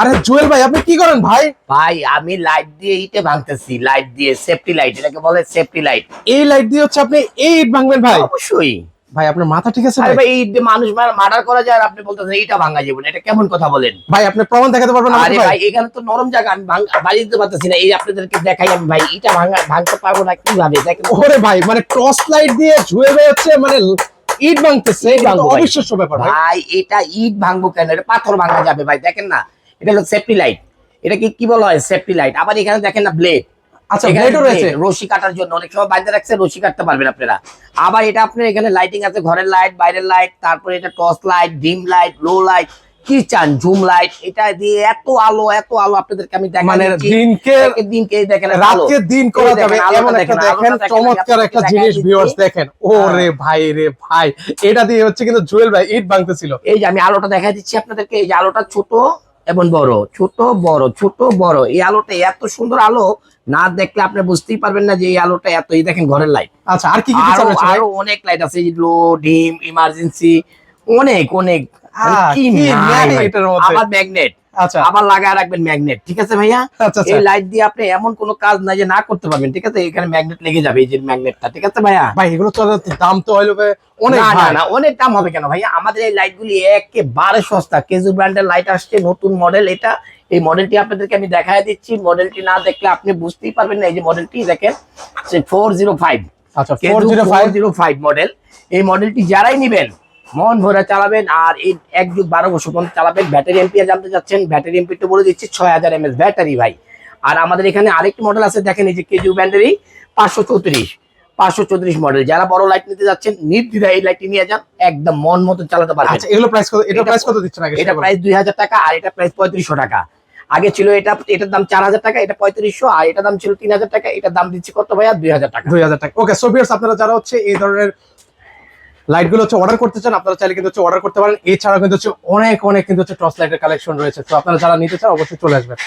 আরে জুয়েল ভাই আপনি কি করেন ভাই? ভাই আমি লাইট দিয়ে ইটে ভাঙতেছি লাইট দিয়ে সেফটি লাইট এটাকে বলে সেফটি লাইট এই লাইট দিয়ে হচ্ছে আপনি এই ইট ভাঙবেন ভাই। অবশ্যই। ভাই আপনার মাথা ঠিক আছে ভাই? মানুষ মার্ডার করা যায় আর আপনি বলতেছেন এইটা ভাঙা যাবে এটা কেমন কথা বলেন? ভাই আপনি প্রমাণ দেখাতে পারবেন আমাকে আরে ভাই। এখানে তো নরম জায়গা আমি বাড়ি দিতে পারতেছি না এই আপনাদেরকে দেখাই আমি ভাই এটা ভাঙা ভাঙতে পারব না কীভাবে? দেখেন। ওরে ভাই মানে টর্চ লাইট দিয়ে ভাই হচ্ছে মানে ইট ভাঙতেছে এটা। অবিশ্বাস্য ব্যাপার ভাই। ভাই এটা ইট ভাঙবো কেন? এটা পাথর ভাঙা যাবে ভাই দেখেন না। এটা হলো সেফটি লাইট এটা কি কি বলা হয়? সেফটি লাইট আবার এখানে দেখেন না ব্লেড আচ্ছা ব্লেডও রয়েছে। রশি কাটার জন্য। অনেক সময় বাইরে রাখছে রশি কাটতে পারবেন আপনারা। আবার এটা আপনার এখানে লাইটিং আছে ঘরের লাইট বাইরের লাইট তারপরে এটা torch light dim light low light কি চান? জুম লাইট এটা দিয়ে এত আলো এত আলো আপনাদেরকে আমি দেখা মানে দিনকে দিনকে দেখেন রাতকে দিন করা যাবে। এমন একটা দেখেন, দেখেন আলোটা দেখেন, চমৎকার একটা জিনিস ভিউয়ার্স দেখেন। ও রে ভাই রে ভাই। এটা দিয়ে হচ্ছে কিন্তু জুয়েল ভাই ইট ভাঙতেছিল। এই যে আমি আলোটা দেখা দিচ্ছি আপনাদেরকে। এই যে আলোটা ছোট এবং বড় ছোট বড় ছোট বড়। এই আলোটা এত সুন্দর আলো না দেখলে আপনি বুঝতেই পারবেন না যে এই আলোটা এত এই দেখেন ঘরের লাইট আচ্ছা আর কি কি আরও? অনেক লাইট আছে লো ডিম ইমার্জেন্সি অনেক অনেক? আবার ম্যাগনেট আবার লাগায় রাখবেন ম্যাগনেট ঠিক আছে ভাইয়া? আচ্ছা আচ্ছা। এই লাইট দিয়ে আপনি এমন কোনো কাজ নাই যে না করতে পারবেন ঠিক আছে? এখানে ম্যাগনেট লেগে যাবে এই যে ম্যাগনেটটা ঠিক আছে ভাইয়া? ভাই এগুলো তো দাম তো হইল অনেক না দাম হবে কেন ভাইয়া? আমাদের এই লাইট গুলি একেবারে সস্তা। কেজু ব্র্যান্ডের লাইট আসছে নতুন মডেল এটা। এই মডেলটি আপনাদেরকে আমি দেখায় দিচ্ছি। মডেলটি না দেখলে আপনি বুঝতেই পারবেন না এই যে মডেলটি দেখেন ফোর জিরো ফাইভ আচ্ছা 405 জিরো ফাইভ মডেল এই মডেলটি যারাই নিবেন মন ভরে চালাবেন আর এই এক যুগ বারো বছর পর্যন্ত চালাবেন। ব্যাটারি এমপিআর জানতে চাচ্ছেন ব্যাটারি এমপি তো বলে দিচ্ছি ছয় হাজার এমএস ব্যাটারি ভাই। আর আমাদের এখানে আরেকটি মডেল আছে দেখেন এই যে কেজু ব্যাটারি পাঁচশো চৌত্রিশ পাঁচশো চৌত্রিশ মডেল যারা বড় লাইট নিতে যাচ্ছেন নির্দ্বিধায় এই লাইটটি নিয়ে যান একদম মন মতো চালাতে পারবেন। আচ্ছা এগুলো প্রাইস কত এটা প্রাইস কত দিচ্ছেন আগে এটা প্রাইস দুই হাজার টাকা আর এটা প্রাইস পঁয়ত্রিশশো টাকা। আগে ছিল এটা এটার দাম চার হাজার টাকা এটা পঁয়ত্রিশশো আর এটার দাম ছিল তিন হাজার টাকা এটার দাম দিচ্ছে কত ভাইয়া? দুই হাজার টাকা। দুই হাজার টাকা। ওকে সো ভিউয়ার্স আপনারা যারা হচ্ছে এই ধরনের লাইটগুলো হচ্ছে অর্ডার করতে চান, আপনারা চাইলে কিন্তু হচ্ছে অর্ডার করতে পারেন। এছাড়াও কিন্তু হচ্ছে অনেক অনেক কিন্তু হচ্ছে টর্চ লাইটের কালেকশন রয়েছে। তো আপনারা যারা নিতে চান, অবশ্যই চলে আসবেন।